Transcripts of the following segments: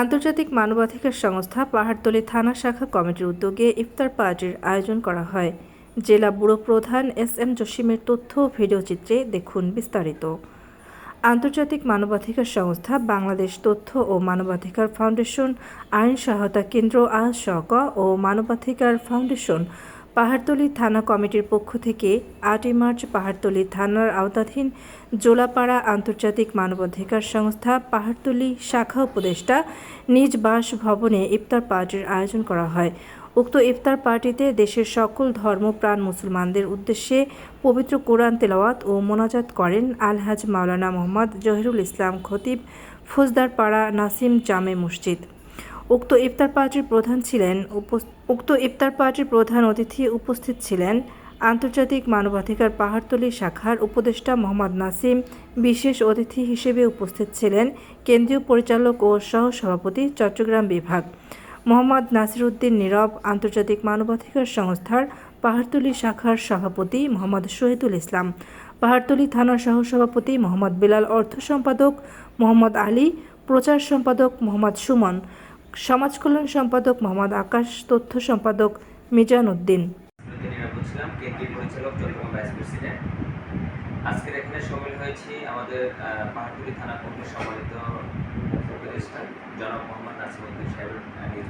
আন্তর্জাতিক মানবাধিকার সংস্থা পাহাড়তলী থানা শাখা কমিটির উদ্যোগে ইফতার পার্টির আয়োজন করা হয়। জেলা ব্যুরো প্রধান এস এম জসিমের তথ্য ও ভিডিওচিত্রে দেখুন বিস্তারিত। আন্তর্জাতিক মানবাধিকার সংস্থা, বাংলাদেশ তথ্য ও মানবাধিকার ফাউন্ডেশন, আইন সহায়তা কেন্দ্র আশক ও মানবাধিকার ফাউন্ডেশন পাহাড়তলী থানা কমিটির পক্ষ থেকে আটই মার্চ পাহাড়তলী থানার আওতাধীন জোলাপাড়া আন্তর্জাতিক মানবাধিকার সংস্থা পাহাড়তলী শাখা উপদেষ্টা নিজ বাসভবনে ইফতার পার্টির আয়োজন করা হয়। উক্ত ইফতার পার্টিতে দেশের সকল ধর্মপ্রাণ মুসলমানদের উদ্দেশ্যে পবিত্র কোরআন তেলাওয়াত ও মোনাজাত করেন আলহাজ মাওলানা মোহাম্মদ জহিরুল ইসলাম খতিব ফৌজদারপাড়া নাসিম জামে মসজিদ। উক্ত ইফতার পার্টির প্রধান ছিলেন উপস- উক্ত ইফতার পার্টির প্রধান অতিথি উপস্থিত ছিলেন আন্তর্জাতিক মানবাধিকার পাহাড়তলী শাখার উপদেষ্টা মোহাম্মদ নাসিম। বিশেষ অতিথি হিসেবে উপস্থিত ছিলেন কেন্দ্রীয় পরিচালক ও সহসভাপতি চট্টগ্রাম বিভাগ। মোহাম্মদ নাসিরউদ্দিন নীরব আন্তর্জাতিক মানবাধিকার সংস্থার পাহাড়তলী শাখার সভাপতি মোহাম্মদ শহীদুল ইসলাম, পাহাড়তলী থানার সহসভাপতি মোহাম্মদ বিলাল অর্থ সম্পাদক মোহাম্মদ আলী, প্রচার সম্পাদক মোহাম্মদ সুমন সমাজ কল্যাণ সম্পাদক মোহাম্মদ আকাশ তথ্য সম্পাদক মিজান উদ্দিন আজকের এখানে সামিল হয়েছি আমাদের পাহাড়পুরি থানা কমিটির সম্মানিত উপদেষ্টা জনাব মোহাম্মদ নাসিমুদ্দিন সাহেবের নিজ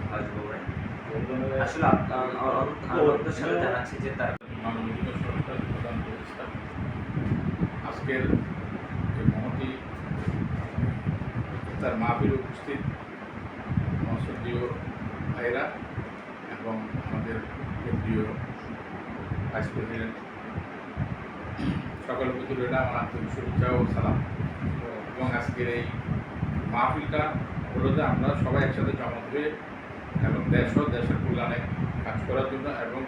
আসলে আপ- আহ, আনন্দের সাথে জানাচ্ছি যে তার মানবাধিকার সংস্থার প্রধান উপদেষ্টা আজকের মহতি তার মাহফিল উপস্থিত সংসদীয় ভাইরা এবং আমাদের কেন্দ্রীয় ভাইস প্রেসিডেন্ট সকলের প্রতি রইল আমার আন্তরিক শুভেচ্ছা ও সালাম। এবং আজকের এই মাহফিলটা হলো যে আমরা সবাই একসাথে জমা হয়ে এবং দেশ ও দেশের কল্যাণে কাজ করার জন্য এবং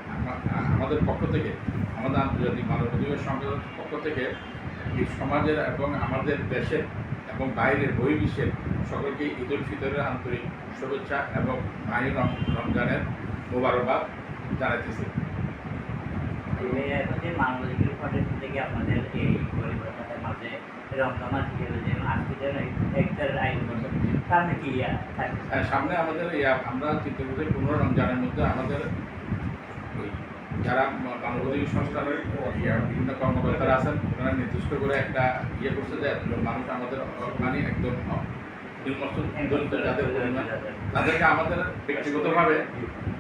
আমাদের পক্ষ থেকে, আমাদের আন্তর্জাতিক মানবাধিকার সংগঠনের পক্ষ থেকে এই সমাজের এবং আমাদের দেশের এবং বাইরের বহির্বিশ্বের সকলকে ঈদ উল ফিতরের আন্তরিক শুভেচ্ছা এবং মাহির রমজানের মোবারকবাদ জানাইতেছি। এই এখন যে মানবাধিকার ফাউন্ডেশন থেকে আপনাদের এই পরিবর্তনের মাঝে রমজান মাস হিসেবে যে আজকে যে একটার আয়োজন করছেন সামনে আমাদের আমরা চিন্তা করি পনেরো রমজানের মধ্যে আমাদের যারা মানবাধিকার সংস্থানের বিভিন্ন কর্মকর্তারা আছেন, ওনারা নির্দিষ্ট করে একটা ইয়ে করছে যে মানুষ আমাদের মানে একদম যাদের পরিমাণ তাদেরকে আমাদের ব্যক্তিগতভাবে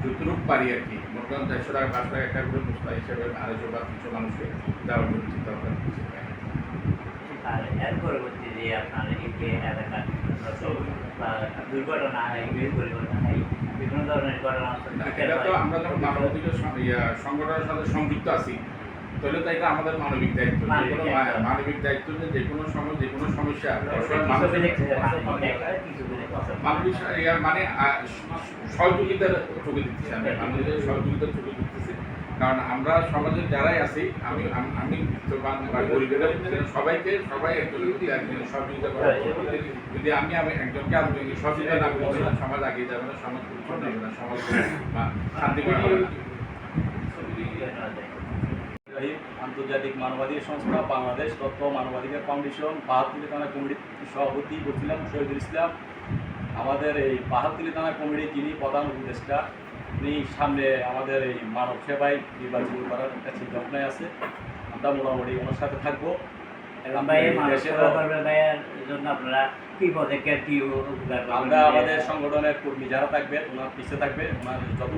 যতটুকু পারি আর কি মোটামুটি দেড়শো টাকা, পাঁচশো টাকা একটা করে মুস্তা হিসেবে আড়াইশো বা তিনশো মানুষকে দেওয়ার জন্য চিন্তা ভাবনা করছি। পরবর্তী যে আপনার এলাকার দুর্ঘটনা হয় পরিবর্তন হয় বিভিন্ন ধরনের ঘটনা এটা তো আমরা যখন মানবাধিকার সং- সংগঠনের সাথে সংযুক্ত আছি তাহলে তো এটা আমাদের মানবিক দায়িত্ব মানবিক দায়িত্ব। যে যে কোনো সময় যে কোনো সমস্যা মানবিক মানে সহযোগিতার চোখে দিচ্ছি আমি মানবিক সহযোগিতার চোখে দিচ্ছি। কারণ আমরা সমাজের যারাই আছি, আমি আমি সবাইকে, সবাই যদি আমি আমি একজনকে আরেকজনকে সহযোগিতা না সমাজ আগিয়ে যাবে না, সমাজ হবে না, সমাজ হবে আন্তর্জাতিক মানবাধিকার সংস্থা বাংলাদেশ তথ্য মানবাধিকার ফাউন্ডেশন পাহাড়তুলি থানা কমিটির সভাপতি বলছিলাম শহীদুল ইসলাম। আমাদের এই পাহাড়তুলি থানা কমিটির যিনি প্রধান উপদেষ্টা উনি সামনে আমাদের এই মানব সেবায় নির্বাচিত করার একটা চিন্তাভাবনায় আছে। আমরা মোটামুটি ওনার সাথে থাকব। আমরা আমাদের সংগঠনের কর্মী যারা থাকবে ওনার পিছিয়ে থাকবে ওনার যত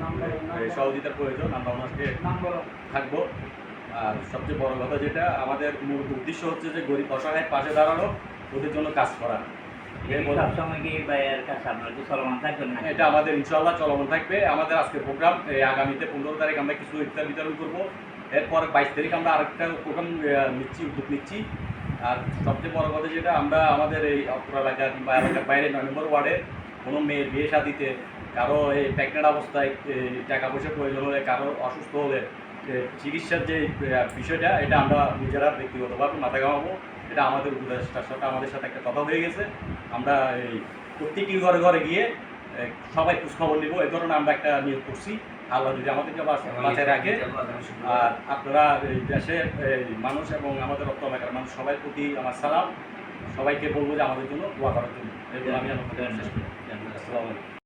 সহযোগিতার প্রয়োজন আমরা ওনাকে থাকব। আর সবচেয়ে বড় কথা যেটা আমাদের মূল উদ্দেশ্য হচ্ছে যে গরিব অসহায়ের পাশে দাঁড়ানো ওদের জন্য কাজ করা। এটা আমাদের ইনশাল্লাহ চলমান থাকবে। আমাদের আজকে প্রোগ্রাম আগামীতে পনেরো তারিখ আমরা কিছু ইফতার বিতরণ করব। এরপর বাইশ তারিখ আমরা আরেকটা প্রোগ্রাম নিচ্ছি উদ্যোগ নিচ্ছি। আর সবচেয়ে বড় কথা যেটা আমরা আমাদের এই অত্র এলাকা কিংবা এলাকার বাইরে নয় নম্বর ওয়ার্ডে কোনো মেয়ের বিয়ে শাদিতে কারও এই প্রেগনেন্ট অবস্থায় টাকা পয়সা প্রয়োজন হলে কারও অসুস্থ হলে চিকিৎসার যে বিষয়টা এটা আমরা নিজেরা ব্যক্তিগতভাবে মাথা ঘামাবো। এটা আমাদের উপদেষ্টার সাথে আমাদের সাথে একটা কথা হয়ে গেছে। আমরা এই প্রত্যেকটি ঘরে ঘরে গিয়ে সবাই খোঁজখবর নেব। এই ধরনের আমরা একটা নিয়োগ করছি। আল্লাহ যদি আমাদেরকে বাঁচ- বাঁচায় রাখে। আর আপনারা এই দেশের এই মানুষ এবং আমাদের রক্ত এলাকার মানুষ সবাই প্রতি আমার সালাম। সবাইকে বলব যে আমাদের জন্য দোয়া করার জন্য। এগুলো আমি আমার শেষ করি। ধন্যবাদ আসসালামু আলাইকুম।